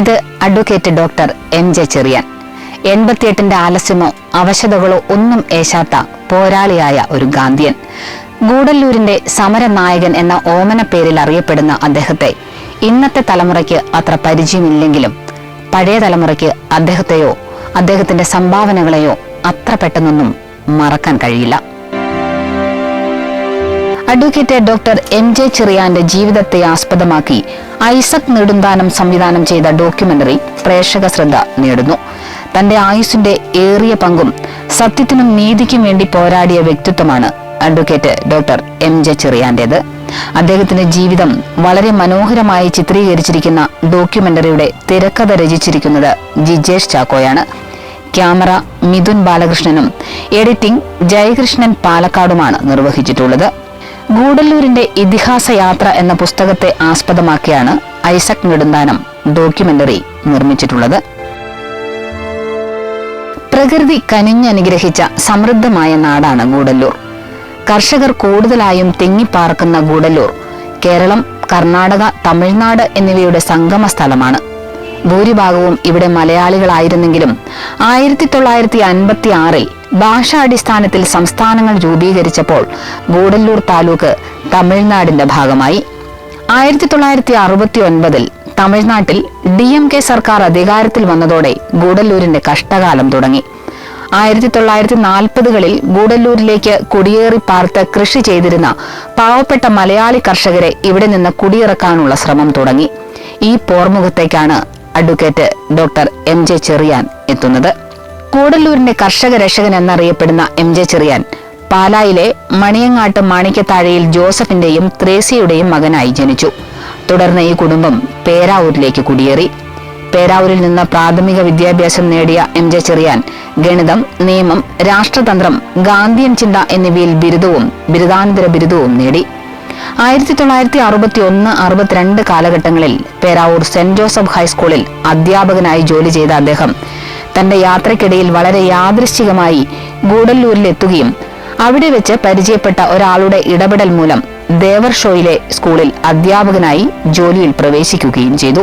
ഇത് advocate doctor M J Cheriyan. എൺപത്തിയെട്ടിന്റെ ആലസ്യമോ അവശതകളോ ഒന്നും ഏശാത്ത പോരാളിയായ ഒരു ഗാന്ധിയൻ. ഗൂഡല്ലൂരിന്റെ സമരനായകൻ എന്ന ഓമന പേരിൽ അറിയപ്പെടുന്ന അദ്ദേഹത്തെ ഇന്നത്തെ തലമുറയ്ക്ക് അത്ര പരിചയമില്ലെങ്കിലും പഴയ തലമുറയ്ക്ക് അദ്ദേഹത്തെയോ അദ്ദേഹത്തിന്റെ സംഭാവനകളെയോ അത്ര പെട്ടെന്നൊന്നും മറക്കാൻ കഴിയില്ല. അഡ്വക്കേറ്റ് ഡോക്ടർ എം ജെ ചെറിയാന്റെ ജീവിതത്തെ ആസ്പദമാക്കി ഐസക് നെടുന്താനം സംവിധാനം ചെയ്ത ഡോക്യുമെന്ററി പ്രേക്ഷക ശ്രദ്ധ നേടുന്നു. തന്റെ ആയുസിന്റെ ഏറിയ പങ്കും സത്യത്തിനും നീതിക്കും വേണ്ടി പോരാടിയ വ്യക്തിത്വമാണ് അഡ്വക്കേറ്റ് ഡോക്ടർ എം ജെ ചെറിയാന്റേത്. അദ്ദേഹത്തിന്റെ ജീവിതം വളരെ മനോഹരമായി ചിത്രീകരിച്ചിരിക്കുന്ന ഡോക്യുമെന്ററിയുടെ തിരക്കഥ രചിച്ചിരിക്കുന്നത് ജിജേഷ് ചാക്കോയാണ്. ക്യാമറ മിഥുൻ ബാലകൃഷ്ണനും എഡിറ്റിംഗ് ജയകൃഷ്ണൻ പാലക്കാടുമാണ് നിർവഹിച്ചിട്ടുള്ളത്. ഗൂഡല്ലൂരിന്റെ ഇതിഹാസ യാത്ര എന്ന പുസ്തകത്തെ ആസ്പദമാക്കിയാണ് ഐസക് നെടുന്താനം ഡോക്യുമെന്ററി നിർമ്മിച്ചിട്ടുള്ളത്. പ്രകൃതി കനിഞ്ഞനുഗ്രഹിച്ച സമൃദ്ധമായ നാടാണ് ഗൂഡല്ലൂർ. കർഷകർ കൂടുതലായും തിങ്ങിപ്പാർക്കുന്ന ഗൂഡല്ലൂർ കേരളം കർണാടക തമിഴ്നാട് എന്നിവയുടെ സംഗമ സ്ഥലമാണ്. ഭൂരിഭാഗവും ഇവിടെ മലയാളികളായിരുന്നെങ്കിലും ആയിരത്തി തൊള്ളായിരത്തി അൻപത്തി ആറിൽ ഭാഷാടിസ്ഥാനത്തിൽ സംസ്ഥാനങ്ങൾ രൂപീകരിച്ചപ്പോൾ ഗൂഡല്ലൂർ താലൂക്ക് തമിഴ്നാടിന്റെ ഭാഗമായി. ആയിരത്തി തൊള്ളായിരത്തി അറുപത്തി ഒൻപതിൽ തമിഴ്നാട്ടിൽ ഡി എം കെ സർക്കാർ അധികാരത്തിൽ വന്നതോടെ ഗൂഡല്ലൂരിന്റെ കഷ്ടകാലം തുടങ്ങി. ആയിരത്തി തൊള്ളായിരത്തി നാൽപ്പതുകളിൽ ഗൂഡല്ലൂരിലേക്ക് കുടിയേറി പാർത്ത് കൃഷി ചെയ്തിരുന്ന പാവപ്പെട്ട മലയാളി കർഷകരെ ഇവിടെ നിന്ന് കുടിയിറക്കാനുള്ള ശ്രമം തുടങ്ങി. ഈ പോർമുഖത്തേക്കാണ് advocate doctor M J Cheriyan എത്തുന്നത്. കൂടല്ലൂരിന്റെ കർഷക രക്ഷകൻ എന്നറിയപ്പെടുന്ന എം ജെ ചെറിയാൻ പാലായിലെ മണിയങ്ങാട്ട് മാണിക്കത്താഴയിൽ ജോസഫിന്റെയും ത്രേസിയുടെയും മകനായി ജനിച്ചു. തുടർന്ന് ഈ കുടുംബം പേരാവൂരിലേക്ക് കുടിയേറി. പേരാവൂരിൽ നിന്ന് പ്രാഥമിക വിദ്യാഭ്യാസം നേടിയ എം ജെ ചെറിയാൻ ഗണിതം നിയമം രാഷ്ട്രതന്ത്രം ഗാന്ധിയൻ ചിന്ത എന്നിവയിൽ ബിരുദവും ബിരുദാനന്തര ബിരുദവും നേടി. ആയിരത്തി തൊള്ളായിരത്തി അറുപത്തി ഒന്ന് അറുപത്തിരണ്ട് കാലഘട്ടങ്ങളിൽ പേരാവൂർ സെന്റ് ജോസഫ് ഹൈസ്കൂളിൽ അധ്യാപകനായി ജോലി ചെയ്ത അദ്ദേഹം തന്റെ യാത്രക്കിടയിൽ വളരെ യാദൃശ്ചികമായി ഗൂഡല്ലൂരിലെത്തുകയും അവിടെ വെച്ച് പരിചയപ്പെട്ട ഒരാളുടെ ഇടപെടൽ മൂലം ദേവർ ഷോയിലെ സ്കൂളിൽ അധ്യാപകനായി ജോലിയിൽ പ്രവേശിക്കുകയും ചെയ്തു.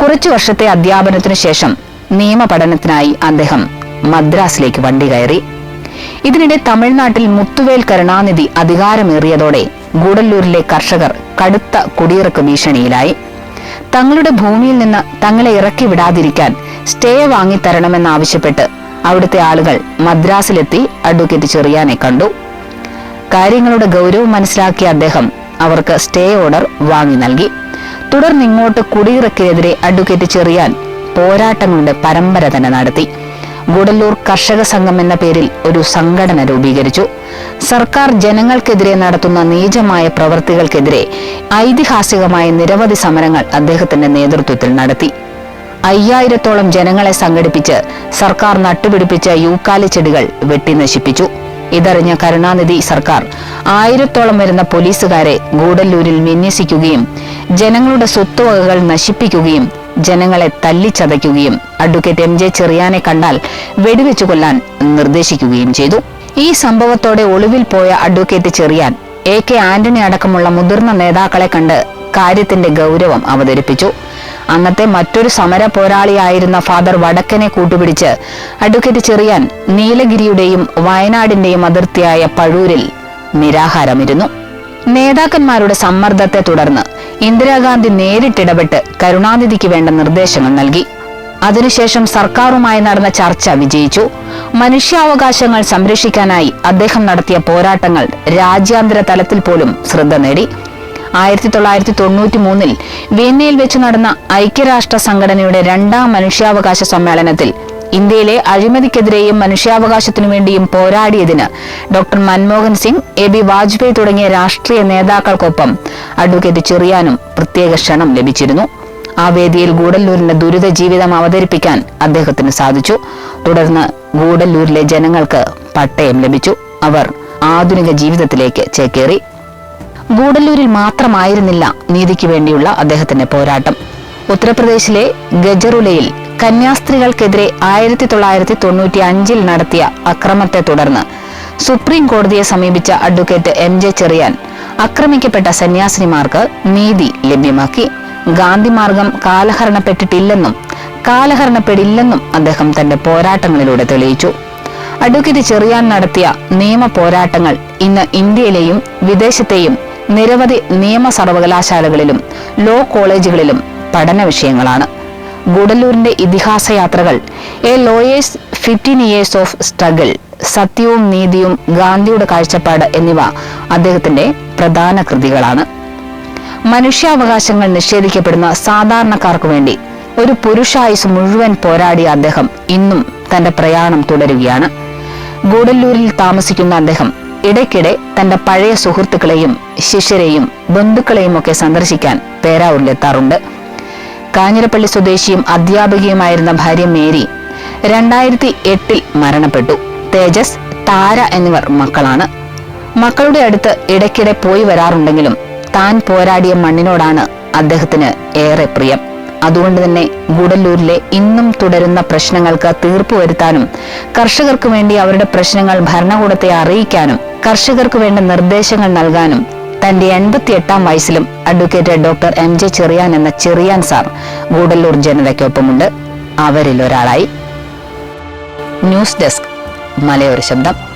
കുറച്ചു വർഷത്തെ അധ്യാപനത്തിനു ശേഷം നിയമപഠനത്തിനായി അദ്ദേഹം മദ്രാസിലേക്ക് വണ്ടി കയറി. ഇതിനിടെ തമിഴ്നാട്ടിൽ മുത്തുവേൽ കരുണാനിധി അധികാരമേറിയതോടെ ഗൂഡല്ലൂരിലെ കർഷകർ കടുത്ത കുടിയിറക്ക് ഭീഷണിയിലായി. തങ്ങളുടെ ഭൂമിയിൽ നിന്ന് തങ്ങളെ ഇറക്കി വിടാതിരിക്കാൻ സ്റ്റേ വാങ്ങിത്തരണമെന്നാവശ്യപ്പെട്ട് അവിടുത്തെ ആളുകൾ മദ്രാസിലെത്തി അഡ്വക്കേറ്റ് ചെറിയാനെ കണ്ടു. കാര്യങ്ങളുടെ ഗൗരവം മനസ്സിലാക്കിയ അദ്ദേഹം അവർക്ക് സ്റ്റേ ഓർഡർ വാങ്ങി നൽകി. തുടർന്നിങ്ങോട്ട് കുടിയിറക്കിനെതിരെ അഡ്വക്കേറ്റ് ചെറിയാൻ പോരാട്ടങ്ങളുടെ പരമ്പര തന്നെ നടത്തി. ഗുഡല്ലൂർ കർഷക സംഘം എന്ന പേരിൽ ഒരു സംഘടന രൂപീകരിച്ചു. സർക്കാർ ജനങ്ങൾക്കെതിരെ നടത്തുന്ന നീചമായ പ്രവൃത്തികൾക്കെതിരെ ഐതിഹാസികമായ നിരവധി സമരങ്ങൾ അദ്ദേഹത്തിന്റെ നേതൃത്വത്തിൽ നടത്തി. അയ്യായിരത്തോളം ജനങ്ങളെ സംഘടിപ്പിച്ച് സർക്കാർ നട്ടുപിടിപ്പിച്ച യൂക്കാലി ചെടികൾ വെട്ടി നശിപ്പിച്ചു ഇതറിഞ്ഞ കരുണാനിധി സർക്കാർ ആയിരത്തോളം വരുന്ന പോലീസുകാരെ ഗൂഡല്ലൂരിൽ വിന്യസിക്കുകയും ജനങ്ങളുടെ സ്വത്തുവകകൾ നശിപ്പിക്കുകയും ജനങ്ങളെ തല്ലിച്ചതയ്ക്കുകയും അഡ്വക്കേറ്റ് എം ജെ ചെറിയാനെ കണ്ടാൽ വെടിവെച്ചു കൊല്ലാൻ നിർദ്ദേശിക്കുകയും ചെയ്തു. ഈ സംഭവത്തോടെ ഒളിവിൽ പോയ advocate Cheriyan A K Antony അടക്കമുള്ള മുതിർന്ന നേതാക്കളെ കണ്ട് കാര്യത്തിന്റെ ഗൗരവം അവതരിപ്പിച്ചു. അന്നത്തെ മറ്റൊരു സമര പോരാളിയായിരുന്ന ഫാദർ വടക്കനെ കൂട്ടുപിടിച്ച് അഡ്വക്കേറ്റ് ചെറിയാൻ നീലഗിരിയുടെയും വയനാടിന്റെയും അതിർത്തിയായ പഴൂരിൽ നിരാഹാരമിരുന്നു. നേതാക്കന്മാരുടെ സമ്മർദ്ദത്തെ തുടർന്ന് ഇന്ദിരാഗാന്ധി നേരിട്ടിടപെട്ട് കരുണാനിധിക്ക് വേണ്ട നിർദ്ദേശങ്ങൾ നൽകി. അതിനുശേഷം സർക്കാരുമായി നടന്ന ചർച്ച വിജയിച്ചു. മനുഷ്യാവകാശങ്ങൾ സംരക്ഷിക്കാനായി അദ്ദേഹം നടത്തിയ പോരാട്ടങ്ങൾ രാജ്യാന്തര തലത്തിൽ പോലും ശ്രദ്ധ നേടി. ആയിരത്തി തൊള്ളായിരത്തി തൊണ്ണൂറ്റി മൂന്നിൽ വിയന്നയിൽ വെച്ച് നടന്ന ഐക്യരാഷ്ട്ര സംഘടനയുടെ രണ്ടാം മനുഷ്യാവകാശ സമ്മേളനത്തിൽ ഇന്ത്യയിലെ അഴിമതിക്കെതിരെയും മനുഷ്യാവകാശത്തിനു വേണ്ടിയും പോരാടിയതിന് doctor Manmohan Singh A B Vajpayee തുടങ്ങിയ രാഷ്ട്രീയ നേതാക്കൾക്കൊപ്പം അഡ്വക്കേറ്റ് ചെറിയാനും പ്രത്യേക ക്ഷണം ലഭിച്ചിരുന്നു. ആ വേദിയിൽ ഗൂഡല്ലൂരിന്റെ ദുരിത ജീവിതം അവതരിപ്പിക്കാൻ അദ്ദേഹത്തിന് സാധിച്ചു. തുടർന്ന് ഗൂഡല്ലൂരിലെ ജനങ്ങൾക്ക് പട്ടയം ലഭിച്ചു. അവർ ആധുനിക ജീവിതത്തിലേക്ക് ചേക്കേറി. ഗൂഡല്ലൂരിൽ മാത്രമായിരുന്നില്ല നീതിക്ക് വേണ്ടിയുള്ള അദ്ദേഹത്തിന്റെ പോരാട്ടം. ഉത്തർപ്രദേശിലെ ഗജറുലയിൽ കന്യാസ്ത്രീകൾക്കെതിരെ ആയിരത്തി തൊള്ളായിരത്തി തൊണ്ണൂറ്റി അഞ്ചിൽ നടത്തിയ അക്രമത്തെ തുടർന്ന് സുപ്രീം കോടതിയെ സമീപിച്ച അഡ്വക്കേറ്റ് എം ജെ ചെറിയാൻ ആക്രമിക്കപ്പെട്ട സന്യാസിനിമാർക്ക് നീതി ലഭ്യമാക്കി. ഗാന്ധിമാർഗം കാലഹരണപ്പെട്ടിട്ടില്ലെന്നും കാലഹരണപ്പെടില്ലെന്നും അദ്ദേഹം തന്റെ പോരാട്ടങ്ങളിലൂടെ തെളിയിച്ചു. അഡ്വക്കേറ്റ് ചെറിയാൻ നടത്തിയ നിയമ പോരാട്ടങ്ങൾ ഇന്ന് ഇന്ത്യയിലെയും വിദേശത്തെയും നിരവധി നിയമ സർവകലാശാലകളിലും ലോ കോളേജുകളിലും പഠന വിഷയങ്ങളാണ്. ഗുഡലൂരിന്റെ ഇതിഹാസ യാത്രകൾ a lawyers fifteen years of struggle സത്യവും നീതിയും ഗാന്ധിയുടെ കാഴ്ചപ്പാട് എന്നിവ അദ്ദേഹത്തിന്റെ പ്രധാന കൃതികളാണ്. മനുഷ്യാവകാശങ്ങൾ നിഷേധിക്കപ്പെടുന്ന സാധാരണക്കാർക്ക് വേണ്ടി ഒരു പുരുഷായുസ് മുഴുവൻ പോരാടിയ അദ്ദേഹം ഇന്നും തന്റെ പ്രയാണം തുടരുകയാണ്. ഗൂഡല്ലൂരിൽ താമസിക്കുന്ന അദ്ദേഹം ഇടയ്ക്കിടെ തന്റെ പഴയ സുഹൃത്തുക്കളെയും ശിഷ്യരെയും ബന്ധുക്കളെയും ഒക്കെ സന്ദർശിക്കാൻ പേരാവൂരിലെത്താറുണ്ട്. കാഞ്ഞിരപ്പള്ളി സ്വദേശിയും അധ്യാപികയുമായിരുന്ന ഭാര്യ മേരി രണ്ടായിരത്തി എട്ടിൽ മരണപ്പെട്ടു. തേജസ് താര എന്നിവർ മക്കളാണ്. മക്കളുടെ അടുത്ത് ഇടയ്ക്കിടെ പോയി വരാറുണ്ടെങ്കിലും താൻ പോരാടിയ മണ്ണിനോടാണ് അദ്ദേഹത്തിന് ഏറെ പ്രിയം. അതുകൊണ്ട് തന്നെ ഗൂഡല്ലൂരിലെ ഇന്നും തുടരുന്ന പ്രശ്നങ്ങൾക്ക് തീർപ്പ് വരുത്താനും കർഷകർക്ക് വേണ്ടി അവരുടെ പ്രശ്നങ്ങൾ ഭരണകൂടത്തെ അറിയിക്കാനും കർഷകർക്ക് വേണ്ട നിർദ്ദേശങ്ങൾ നൽകാനും തന്റെ എൺപത്തി എട്ടാം വയസ്സിലും advocate doctor M J Cheriyan എന്ന ചെറിയാൻ സാർ ഗൂഡല്ലൂർ ജനതയ്ക്കൊപ്പമുണ്ട്. അവരിൽ ഒരാളായി ന്യൂസ് ഡെസ്ക് മലയോര ശബ്ദം.